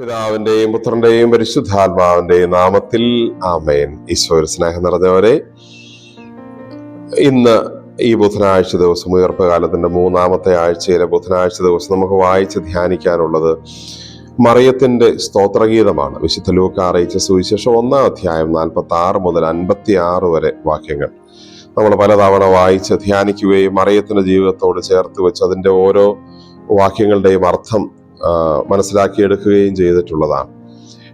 പിതാവിന്റെയും പുത്രന്റെയും പരിശുദ്ധാത്മാവിന്റെയും നാമത്തിൽ ആമേൻ. ഈശ്വര സ്നേഹം നിറഞ്ഞവരെ ഇന്ന് ഈ ബുധനാഴ്ച ദിവസം ഉയർപ്പ് കാലത്തിന്റെ മൂന്നാമത്തെ ആഴ്ചയിലെ ബുധനാഴ്ച ദിവസം നമുക്ക് വായിച്ച് ധ്യാനിക്കാനുള്ളത് മറിയത്തിന്റെ സ്തോത്രഗീതമാണ്. വിശുദ്ധ ലൂക്ക അറിയിച്ച സുവിശേഷം ഒന്നാം അധ്യായം നാൽപ്പത്തി ആറ് മുതൽ അൻപത്തി ആറ് വരെ വാക്യങ്ങൾ. നമ്മൾ പലതവണ വായിച്ച് ധ്യാനിക്കുകയും മറിയത്തിന്റെ ജീവിതത്തോട് ചേർത്ത് വെച്ച് അതിന്റെ ഓരോ വാക്യങ്ങളുടെയും അർത്ഥം മനസ്സിലാക്കിയെടുക്കുകയും ചെയ്തിട്ടുള്ളതാണ്.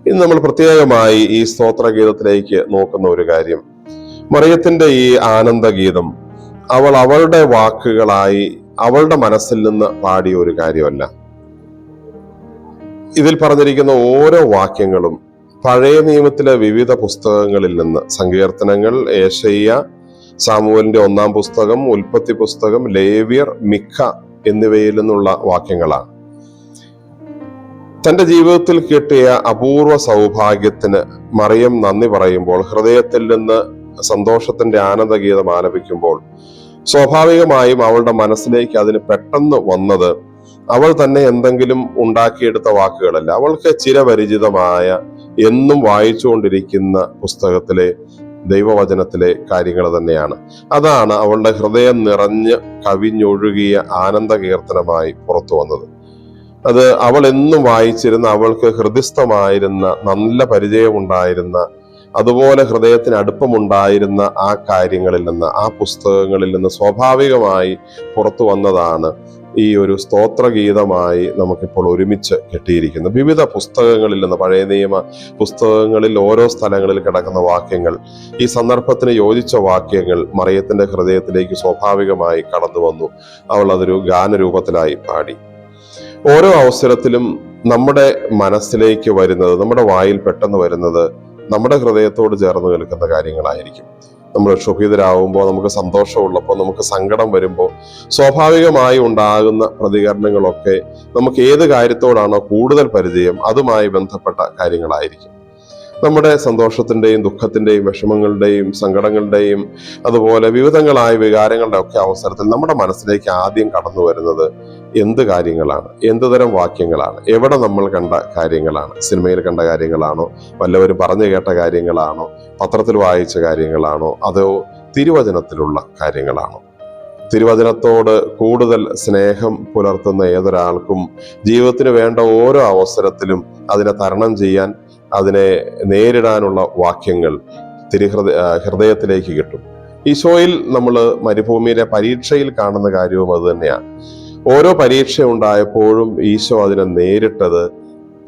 ഇന്ന് നമ്മൾ പ്രത്യേകമായി ഈ സ്തോത്രഗീതത്തിലേക്ക് നോക്കുന്ന ഒരു കാര്യം. മറിയത്തിന്റെ ഈ ആനന്ദഗീതം അവൾ അവളുടെ വാക്കുകളായി അവളുടെ മനസ്സിൽ നിന്ന് പാടിയ ഒരു കാര്യമല്ല. ഇതിൽ പറഞ്ഞിരിക്കുന്ന ഓരോ വാക്യങ്ങളും പഴയ നിയമത്തിലെ വിവിധ പുസ്തകങ്ങളിൽ നിന്ന് സങ്കീർത്തനങ്ങൾ ഏഷയ്യ സാമുവലിന്റെ ഒന്നാം പുസ്തകം ഉൽപ്പത്തി പുസ്തകം ലേവ്യർ മിക്ക എന്നിവയിൽ നിന്നുള്ള വാക്യങ്ങളാണ്. തന്റെ ജീവിതത്തിൽ കിട്ടിയ അപൂർവ സൗഭാഗ്യത്തിന് മറിയം നന്ദി പറയുമ്പോൾ ഹൃദയത്തിൽ നിന്ന് സന്തോഷത്തിന്റെ ആനന്ദഗീതം ആലപിക്കുമ്പോൾ സ്വാഭാവികമായും അവളുടെ മനസ്സിലേക്ക് അതിന് പെട്ടെന്ന് വന്നത് അവൾ തന്നെ എന്തെങ്കിലും ഉണ്ടാക്കിയെടുത്ത വാക്കുകളല്ല. അവൾക്ക് ചിരപരിചിതമായ എന്നും വായിച്ചുകൊണ്ടിരിക്കുന്ന പുസ്തകത്തിലെ ദൈവവചനത്തിലെ കാര്യങ്ങൾ തന്നെയാണ്. അതാണ് അവളുടെ ഹൃദയം നിറഞ്ഞ് കവിഞ്ഞൊഴുകിയ ആനന്ദ കീർത്തനമായി പുറത്തു വന്നത്. അത് അവൾ എന്നും വായിച്ചിരുന്ന അവൾക്ക് ഹൃദയസ്ഥമായിരുന്ന നല്ല പരിചയമുണ്ടായിരുന്ന അതുപോലെ ഹൃദയത്തിന് അടുപ്പമുണ്ടായിരുന്ന ആ കാര്യങ്ങളിൽ നിന്ന് ആ പുസ്തകങ്ങളിൽ നിന്ന് സ്വാഭാവികമായി പുറത്തു വന്നതാണ് ഈ ഒരു സ്തോത്രഗീതമായി നമുക്കിപ്പോൾ ഒരുമിച്ച് കിട്ടിയിരിക്കുന്നത്. വിവിധ പുസ്തകങ്ങളിൽ നിന്ന് പഴയ നിയമ പുസ്തകങ്ങളിൽ ഓരോ സ്ഥലങ്ങളിൽ കിടക്കുന്ന വാക്യങ്ങൾ ഈ സന്ദർഭത്തിന് യോജിച്ച വാക്യങ്ങൾ മറിയത്തിന്റെ ഹൃദയത്തിലേക്ക് സ്വാഭാവികമായി കടന്നു വന്നു അവൾ അതൊരു ഗാനരൂപത്തിലായി പാടി. ഓരോ അവസരത്തിലും നമ്മുടെ മനസ്സിലേക്ക് വരുന്നത് നമ്മുടെ വായിൽ പെട്ടെന്ന് വരുന്നത് നമ്മുടെ ഹൃദയത്തോട് ചേർന്ന് നിൽക്കുന്ന കാര്യങ്ങളായിരിക്കും. നമ്മൾ ക്ഷുഭിതരാകുമ്പോൾ നമുക്ക് സന്തോഷമുള്ളപ്പോൾ നമുക്ക് സങ്കടം വരുമ്പോൾ സ്വാഭാവികമായി ഉണ്ടാകുന്ന പ്രതികരണങ്ങളൊക്കെ നമുക്ക് ഏത് കാര്യത്തോടാണോ കൂടുതൽ പരിചയം അതുമായി ബന്ധപ്പെട്ട കാര്യങ്ങളായിരിക്കും. നമ്മുടെ സന്തോഷത്തിന്റെയും ദുഃഖത്തിന്റെയും വിഷമങ്ങളുടെയും സങ്കടങ്ങളുടെയും അതുപോലെ വിവിധങ്ങളായ വികാരങ്ങളുടെ ഒക്കെ അവസരത്തിൽ നമ്മുടെ മനസ്സിലേക്ക് ആദ്യം കടന്നു വരുന്നത് എന്ത് കാര്യങ്ങളാണ്? എന്ത് തരം വാക്യങ്ങളാണ്? എവിടെ നമ്മൾ കണ്ട കാര്യങ്ങളാണ്? സിനിമയിൽ കണ്ട കാര്യങ്ങളാണോ? വല്ലവരും പറഞ്ഞു കേട്ട കാര്യങ്ങളാണോ? പത്രത്തിൽ വായിച്ച കാര്യങ്ങളാണോ? അതോ തിരുവചനത്തിലുള്ള കാര്യങ്ങളാണോ? തിരുവചനത്തോട് കൂടുതൽ സ്നേഹം പുലർത്തുന്ന ഏതൊരാൾക്കും ജീവിതത്തിന് വേണ്ട ഓരോ അവസരത്തിലും അതിനെ തരണം ചെയ്യാൻ അതിനെ നേരിടാനുള്ള വാക്യങ്ങൾ തിരുഹൃദ ഹൃദയത്തിലേക്ക് കിട്ടും. ഈശോയിൽ നമ്മൾ മരുഭൂമിയിലെ പരീക്ഷയിൽ കാണുന്ന കാര്യവും അത് തന്നെയാണ്. ഓരോ പരീക്ഷ ഉണ്ടായപ്പോഴും ഈശോ അതിനെ നേരിട്ടത്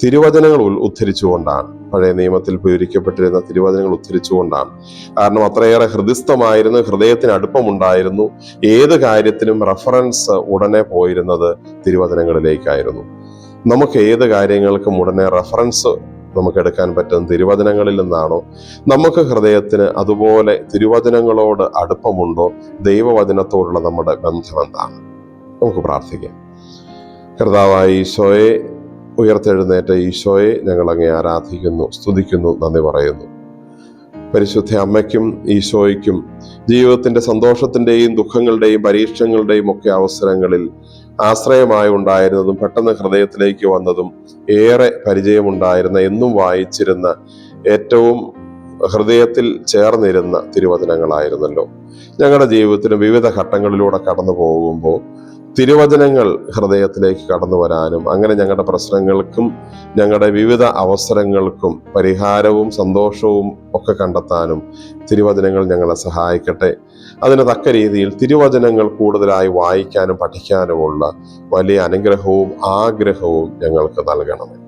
തിരുവചനങ്ങൾ ഉദ്ധരിച്ചുകൊണ്ടാണ്. പഴയ നിയമത്തിൽ പൂരിക്കപ്പെട്ടിരുന്ന തിരുവചനങ്ങൾ ഉദ്ധരിച്ചുകൊണ്ടാണ്. കാരണം അത്രയേറെ ഹൃദയസ്ഥമായിരുന്നു ഹൃദയത്തിന് അടുപ്പമുണ്ടായിരുന്നു. ഏത് കാര്യത്തിനും റെഫറൻസ് ഉടനെ പോയിരുന്നത് തിരുവചനങ്ങളിലേക്കായിരുന്നു. നമുക്ക് ഏത് കാര്യങ്ങൾക്കും ഉടനെ റെഫറൻസ് നമുക്ക് എടുക്കാൻ പറ്റുന്ന തിരുവചനങ്ങളിൽ നിന്നാണോ? നമുക്ക് ഹൃദയത്തിന് അതുപോലെ തിരുവചനങ്ങളോട് അടുപ്പമുണ്ടോ? ദൈവവചനത്തോടുള്ള നമ്മുടെ ബന്ധം എന്താണ്? നമുക്ക് പ്രാർത്ഥിക്കാം. കർത്താവായ ഈശോയെ ഉയർത്തെഴുന്നേറ്റ ഈശോയെ ഞങ്ങൾ അങ്ങേ ആരാധിക്കുന്നു സ്തുതിക്കുന്നു നന്ദി പറയുന്നു. പരിശുദ്ധ അമ്മയ്ക്കും ഈശോയ്ക്കും ജീവിതത്തിന്റെ സന്തോഷത്തിന്റെയും ദുഃഖങ്ങളുടെയും പരീക്ഷണങ്ങളുടെയും ഒക്കെ അവസരങ്ങളിൽ ആശ്രയമായി ഉണ്ടായിരുന്നതും പെട്ടെന്ന് ഹൃദയത്തിലേക്ക് വന്നതും ഏറെ പരിചയമുണ്ടായിരുന്ന എന്നും വായിച്ചിരുന്ന ഏറ്റവും ഹൃദയത്തിൽ ചേർന്നിരുന്ന തിരുവചനങ്ങളായിരുന്നല്ലോ. ഞങ്ങളുടെ ജീവിതത്തിന് വിവിധ ഘട്ടങ്ങളിലൂടെ കടന്നു പോകുമ്പോൾ തിരുവചനങ്ങൾ ഹൃദയത്തിലേക്ക് കടന്നു വരാനും അങ്ങനെ ഞങ്ങളുടെ പ്രശ്നങ്ങൾക്കും ഞങ്ങളുടെ വിവിധ അവസരങ്ങൾക്കും പരിഹാരവും സന്തോഷവും ഒക്കെ കണ്ടെത്താനും തിരുവചനങ്ങൾ ഞങ്ങളെ സഹായിക്കട്ടെ. അതിന് തക്ക രീതിയിൽ തിരുവചനങ്ങൾ കൂടുതലായി വായിക്കാനും പഠിക്കാനുമുള്ള വലിയ അനുഗ്രഹവും ആഗ്രഹവും ഞങ്ങൾക്ക് നൽകണമേ.